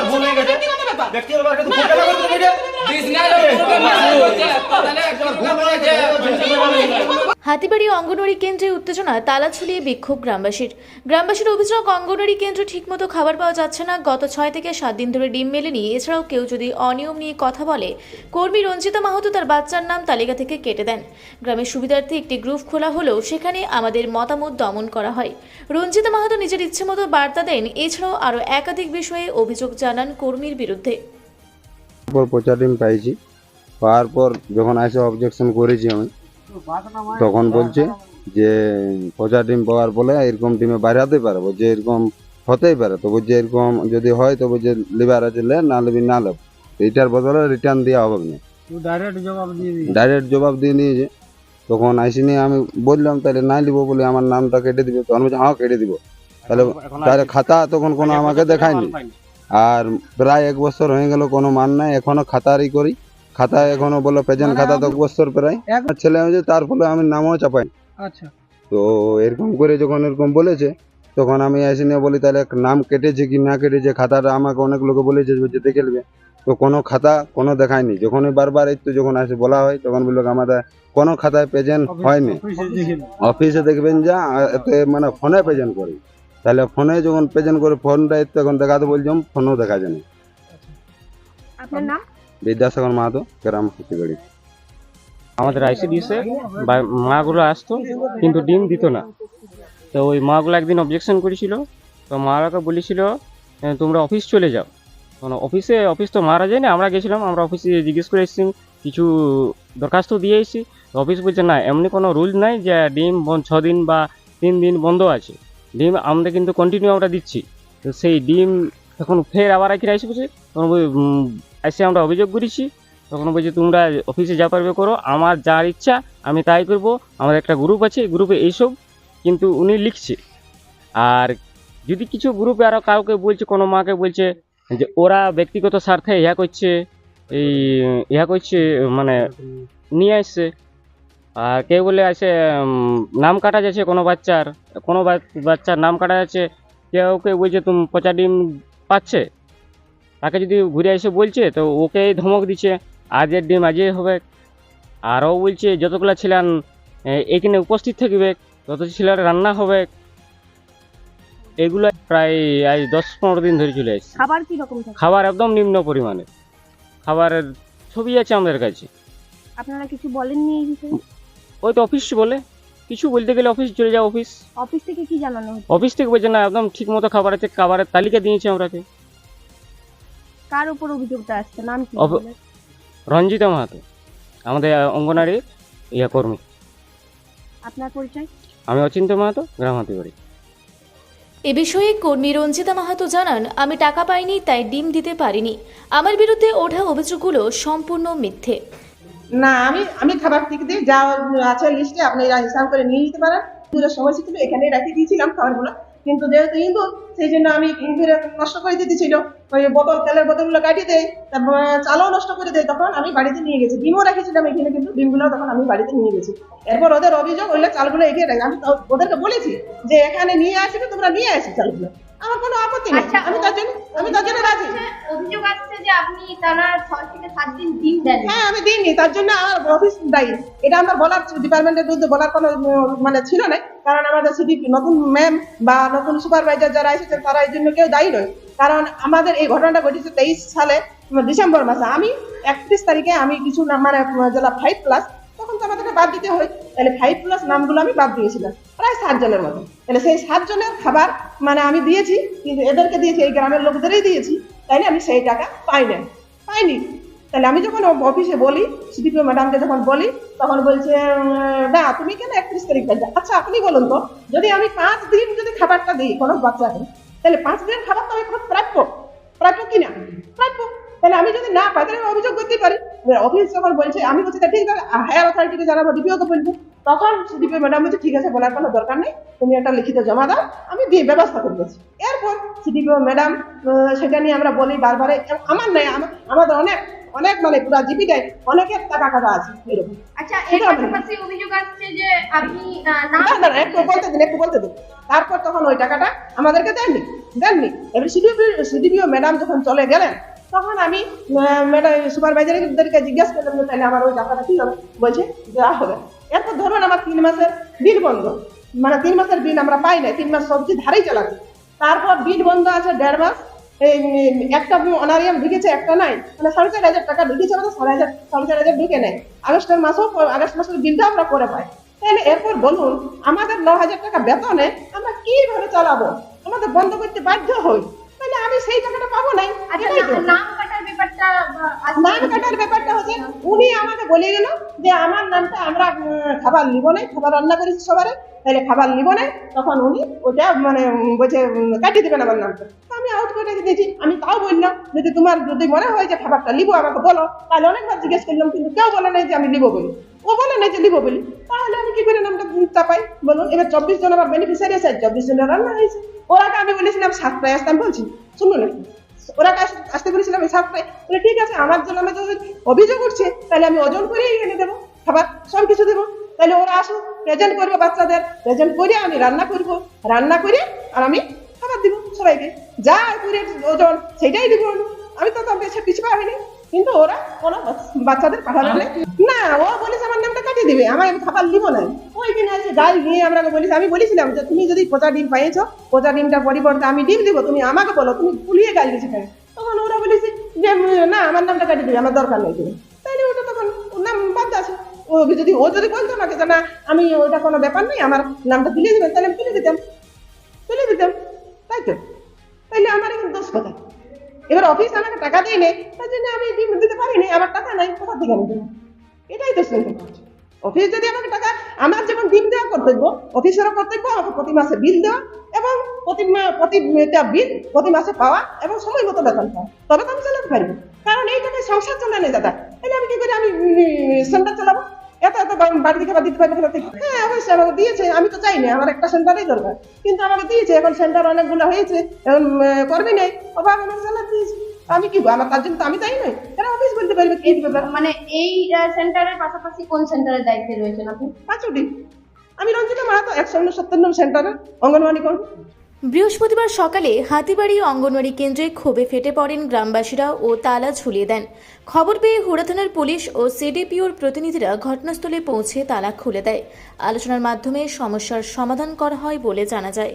আমার ভুল হয়ে গেছে ব্যক্তিগত ব্যাপার। কিন্তু ভুলটা না করতে পারি হাতিবাড়ি অঙ্গনওয়াড়ি কেন্দ্রে উত্তেজনা তালা ঝুলিয়ে বিক্ষোভ গ্রামবাসীর। গ্রামবাসীর অভিযোগ, অঙ্গনওয়াড়ি কেন্দ্রে ঠিকমতো খাবার পাওয়া যাচ্ছে না। গত ছয় থেকে সাত দিন ধরে ডিম মেলেনি। এছাড়াও কেউ যদি অনিয়ম নিয়ে কথা বলে, কর্মী রঞ্জিতা মাহাতো তার বাচ্চার নাম তালিকা থেকে কেটে দেন। গ্রামের সুবিধার্থে একটি গ্রুপ খোলা হলেও সেখানে আমাদের মতামত দমন করা হয়। রঞ্জিতা মাহাতো নিজের ইচ্ছেমতো বার্তা দেন। এছাড়াও আরও একাধিক বিষয়ে অভিযোগ জানান কর্মীর বিরুদ্ধে। পর পচা ডিম পাইছি। পাওয়ার পর যখন এসে অবজেকশন করেছি আমি তখন বলছে যে পচা ডিম পাওয়ার বলে এরকম ডিমে বাইরে হতে পারে বলছে এরকম হতেই পারে। তো বলছে এরকম যদি হয় তো বলছে লিভার আছে লে না লিবি না লেব এইটার বদলে রিটার্ন দেওয়া হবে না। ডাইরেক্ট জবাব দিয়ে নিয়েছে। তখন আইসি নিয়ে আমি বললাম তাহলে না নিব বলে আমার নামটা কেটে দিবে। তখন বলছে হ্যাঁ কেটে দিব। তাহলে তাহলে খাতা তখন কোনো আমাকে দেখায়নি। আর প্রায় এক বছর হয়ে গেল কোনো মান নাই এখনও খাতারই করি। খাতা এখনও বলো প্রেজেন্ট খাতা তো এক বছর প্রায়। ছেলে হয়েছে তার ফলে আমি নামও চাপাই। আচ্ছা। তো এরকম করে যখন এরকম বলেছে তখন আমি এসে নিয়ে বলি তাহলে নাম কেটেছে কি না কেটেছে খাতাটা আমাকে অনেক লোকে বলেছে যে দেখে নেবে। তো কোনো খাতা কোনো দেখায়নি। যখনই বারবার এই তো যখন আসে বলা হয় তখন বলল আমাদের কোনো খাতায় প্রেজেন্ট হয়নি। অফিসে দেখবেন যা এতে মানে ফোনে প্রেজেন্ট করি। তাহলে ফোনে যখন প্রেজেন্ট করে ফোনটা একটু এখন দেখাতে বলছিলাম ফোনও দেখা যায় না। আপনার নাম? বিদ্যাসাগর মাহাতো গ্রাম হাতিবাড়ি আমাদের আইসিডিএসে মাগুলো আসতো কিন্তু ডিম দিত না। তো ওই মাগুলো একদিন অবজেকশন করেছিল তো মারাকে বলেছিল "এ, তোমরা অফিস চলে যাও। মানে অফিসে অফিস তো মারা যায় না আমরা গেছিলাম আমরা অফিসে জিজ্ঞেস করে এসেছি কিছু দরখাস্ত দিয়ে এসেছি? অফিস বলছে না এমনি কোনো রুল নাই যে ডিম ছ দিন বা তিন দিন বন্ধ আছে। ডিম আমরা কিন্তু কন্টিনিউ আমরা দিচ্ছি। তো সেই ডিম এখন ফের আবার একই আইসি বসে তখন এসে আমরা অভিযোগ করেছি। তখন বলছে, তোমরা অফিসে যা পারবে করো। আমার যার ইচ্ছা, আমি তাই করব। আমার একটা গ্রুপ আছে গ্রুপে এইসব। কিন্তু উনি লিখছে। আর যদি কিছু গ্রুপে আরও কাউকে বলছে, কোনো মাকে বলছে যে, ওরা ব্যক্তিগত স্বার্থে ইহা করছে, এই ইহা করছে মানে নিয়ে আসছে। আর কেউ বলে আছে নাম কাটা যাচ্ছে কোনো বাচ্চার কোনো বাচ্চার নাম কাটা যাচ্ছে। কেউ কেউ বলছে, তুমি পচা ডিম পাচ্ছে? তাকে যদি ঘুরে এসে বলছে তো ওকে ধমক দিচ্ছে। আজের ডিম আজই হবে। আরও বলছে যতগুলো ছিলেন এখানে উপস্থিত থাকবে তত ছেলের রান্না হবে। এগুলো প্রায় আজ দশ পনেরো দিন ধরে চলে আসছে খাবার কি রকম খাবার একদম নিম্ন পরিমাণে খাবারের ছবি আছে আমাদের কাছে। আপনারা কিছু বলেননি এই বিষয়ে? ওই তো অফিস বলে। কিছু বলতে গেলে অফিস চলে যাও অফিস। অফিস থেকে কি জানানো অফিস থেকে বলছে না একদম ঠিক মতো খাবার আছে খাবারের তালিকা দিয়েছে আমরাকে কার উপর অভিযোগটা আসছে? নাম কি? অব- বলে? রঞ্জিতা মাহাতো আমাদের অঙ্গনারী ইয়া কর্মী। আপনার পরিচয়? আমি অচিন্ত মাহাতো গ্রাম হাতিবাড়ি। এ বিষয়ে কর্মী রঞ্জিতা মাহাতো জানান আমি টাকা পাইনি তাই ডিম দিতে পারিনি। আমার বিরুদ্ধে ওঠা অভিযোগগুলো সম্পূর্ণ মিথ্যে। না আমি আমি খাবার ঠিক দিই যা আছে লিস্টে আপনি এরা হিসাব করে নিয়ে নিতে পারেন। পুজোর সময় ছিল এখানে রেখে দিয়েছিলাম খাবারগুলো। কিন্তু যেহেতু হিন্দু সেই জন্য আমি ইন্দুরে নষ্ট করে দিতে ছিল। ওই বোতল, তেলের বোতলগুলো কাটিয়ে দেয় তারপর চালও নষ্ট করে দেয় তখন আমি বাড়িতে নিয়ে গেছি। ডিমও রেখেছিলাম এখানে, কিন্তু ডিমগুলো তখন আমি বাড়িতে নিয়ে গেছি। এরপর ওদের অভিযোগ, ওইগুলো চালগুলো এগিয়ে রাখে। আমি ওদেরকে বলেছি যে, এখানে নিয়ে আসবে, তোমরা নিয়ে আসি চালগুলো। আমার কোনো আপত্তি নেই। আচ্ছা, আমি তার জন্য আমি তার জন্য রাজি। অভিযোগ আসছে যে আপনি টানা ছয় থেকে সাত দিন ডিম দেন হ্যাঁ আমি দিইনি। তার জন্য আমার অফিস দায়ী। এটা আমার বলার ডিপার্টমেন্টের বিরুদ্ধে বলার কোনো মানে ছিল না। কারণ আমাদের সিটি নতুন ম্যাম বা নতুন সুপারভাইজার যারা এসেছেন তারা এই জন্য কেউ দায়ী নয়। কারণ আমাদের এই ঘটনাটা ঘটেছে তেইশ সালে ডিসেম্বর মাসে। আমি একত্রিশ তারিখে আমি কিছু মানে যেটা ফাইভ প্লাস তখন তো আমাদেরকে বাদ দিতে হয় তাহলে ফাইভ প্লাস নামগুলো আমি বাদ দিয়েছিলাম। প্রায় সাতজনের মতো। তাহলে সেই সাতজনের খাবার মানে আমি দিয়েছি, কিন্তু এদেরকে দিয়েছি, এই গ্রামের লোকদেরই দিয়েছি। তাই না আমি সেই টাকা পাই না পাইনি। তাহলে আমি যখন অফিসে বলি সিডিপিও ম্যাডামকে যখন বলি, তখন বলছে না, তুমি কেন একত্রিশ তারিখ থাকবে আচ্ছা আপনি বলুন তো, যদি আমি পাঁচ দিন যদি খাবারটা দিই, কোনো বাচ্চাকে, তাহলে পাঁচ দিন খাবার তো আমি প্রাপ্য প্রাপ্য কিনা প্রাপ্য তাহলে আমি যদি না পাই তাহলে আমি অভিযোগ করতে পারি। অফিস যখন বলছে আমি বলছি ঠিক আছে হায়ার অথরিটিকে জানাব ডিপিওকে বলব তখন সিডিপিও ম্যাডাম বলছে ঠিক আছে বলার কোনো দরকার নেই তুমি একটা লিখিত জমা দাও আমি দিয়ে ব্যবস্থা করতেছি এরপর সিডিপিও ম্যাডাম সেটা নিয়ে আমরা বলি বারবারে আমার নাই আমাদের অনেক অনেক মানে পুরা জিপিটায় অনেকের টাকা টাকা আছে এরকম। আচ্ছা এর পাশাপাশি অভিযোগ আসছে যে আপনি না, না, একটু বলতে দিন একটু বলতে দিন। তারপর তখন ওই টাকাটা আমাদেরকে দেননি দেননি। এবার সিডিপি সিডিপিও ম্যাডাম যখন চলে গেলেন তখন আমি ম্যাডাম সুপারভাইজারদেরকে জিজ্ঞেস করলাম যে, তাহলে আমার ওই টাকাটা কি হবে? বলছে দেওয়া হবে। এরপর ধরুন আমার তিন মাসের বিল বন্ধ। মানে তিন মাসের বিল আমরা পাই না তিন মাস সবজি ধারেই চালাচ্ছি। তারপর বিল বন্ধ আছে দেড় মাস। এই, একটা অনারিয়াম ঢুকেছে, একটা নাই। মানে সাড়ে চার হাজার টাকা ঢুকেছে মানে সাড়ে হাজার, সাড়ে চার হাজার ঢুকে নেয়। আগস্টের মাসেও, আগস্ট মাসের বিলটা আমরা করে পাই। তাহলে এরপর বলুন, আমাদের ন হাজার টাকা বেতনে আমরা কীভাবে চালাবো? আমাদের বন্ধ করতে বাধ্য হই। আমি সেই টাকাটা পাবো নাই আচ্ছা। নাম কাটার ব্যাপারটা। নাম কাটার ব্যাপারটা হচ্ছে, উনি আমাকে বলে গেল যে আমার নামটা আমরা খাবার নিব না, খাবার রান্না করেছি সবারে তাহলে খাবার নিব না, তখন উনি ওটা মানে বলছে কাটিয়ে দেবেন আমার নামটা। আমি আউট করে দিয়েছি, আমি তাও বললাম যদি তোমার যদি মনে হয় যে খাবারটা নিবো, আমাকে বলো, তাহলে অনেকবার জিজ্ঞেস করলাম, কিন্তু কেউ বলে নাই যে আমি নিবো বলি। ও বলে নাই যে নিবো বলি। তাহলে আমি কি করে নামটা চাপাই? বলুন, এবার চব্বিশ জন আমার বেনিফিশিয়ারি আছে চব্বিশ জনের রান্না হয়েছে। ওর আগে আমি বলেছিলাম, সাতটায় আসতে আমি বলছি। শুনুন একটু। ওরা আসতে বলেছিলাম এই সাতটায় বলে, ঠিক আছে, আমার জন্য আমি যদি অভিযোগ উঠছে তাহলে আমি ওজন করেই এনে দেবো, খাবার, সব কিছু দেবো। তাহলে ওরা আসুক প্রেজেন্ট করব বাচ্চাদের প্রেজেন্ট করে আমি রান্না করব, রান্না করে আর আমি খাবার দিব সবাইকে। যা করে ওজন, সেটাই দিব। আমি। তো বেশি পিছু পাবিনি কিন্তু ওরা কোনো বাচ্চাদের পাঠাবে না না, ও বলেছে আমার নামটা কাটিয়ে দিবে আমার আমি খাবার দিব না। ওই দিন আছে গাল নিয়ে আমরা বলেছি আমি বলেছিলাম যে তুমি যদি পচা ডিম পাইয়েছো, পচা ডিমটা পরিবর্তে আমি ডিম দিব, তুমি আমাকে বলো, তুমি ফুলিয়ে গাল দিয়েছ কেন তখন ওরা বলেছে যে, না, আমার নামটা কাটিয়ে দিবে, আমার দরকার নেই তুমি। তাইলে ওটা তখন নাম বাদ আছে ও যদি ও যদি বলতো আমাকে যে, না, আমি ওটা কোনো ব্যাপার নেই আমার নামটা তুলে দেবেন তাহলে আমি তুলে দিতাম। তুলে দিতাম। তাই তো? তাইলে আমার এখানে দোষ কথা এবার অফিস আমাকে টাকা দেয় নেই তার জন্য আমি দিতে পারিনি, আমার টাকা নাই, কোথা থেকে আমি এটাই তো শুনতে পাচ্ছি অফিস যদি আমাকে টাকা, আমার যেমন ডিম দেওয়া কর্তব্য অফিসেরও কর্তব্য আমাকে প্রতি মাসে বিল দেওয়া এবং প্রতি মা- প্রতি এটা বিল প্রতি মাসে পাওয়া এবং সময় মতো বেতন পাওয়া। তবে তো আমি চালাতে পারব কারণ এই টাকায় সংসার চলে নেই দাদা। তাহলে আমি কি করে আমি সেন্টার চালাবো? এত এত বাড়ি থেকে দিতে পারবে থেকে? হ্যাঁ অবশ্যই আমাকে দিয়েছে। আমি তো চাই না, আমার একটা সেন্টারই দরকার। কিন্তু আমাকে দিয়েছে, এখন সেন্টার অনেকগুলো হয়েছে, এখন কর্মী নেই। অভাব আমাকে চালাতে দিয়েছে আমি কি আমার তার জন্য তো আমি তাই নই। কেন অফিস বলতে পারবে কি ব্যাপার মানে এই সেন্টারের পাশাপাশি কোন সেন্টারের দায়িত্বে রয়েছেন আপনি? পাঁচটি। আমি রঞ্জিতা মাহাতো একশো উনসত্তর নং সেন্টারে অঙ্গনওয়াড়ি করব বৃহস্পতিবার সকালে হাতিবাড়ি অঙ্গনওয়াড়ি কেন্দ্রে ক্ষোভে ফেটে পড়েন গ্রামবাসীরা ও তালা ঝুলিয়ে দেন। খবর পেয়ে হুড়া থানার পুলিশ ও সিডিপিওর প্রতিনিধিরা ঘটনাস্থলে পৌঁছে তালা খুলে দেয়। আলোচনার মাধ্যমে সমস্যার সমাধান করা হয় বলে জানা যায়।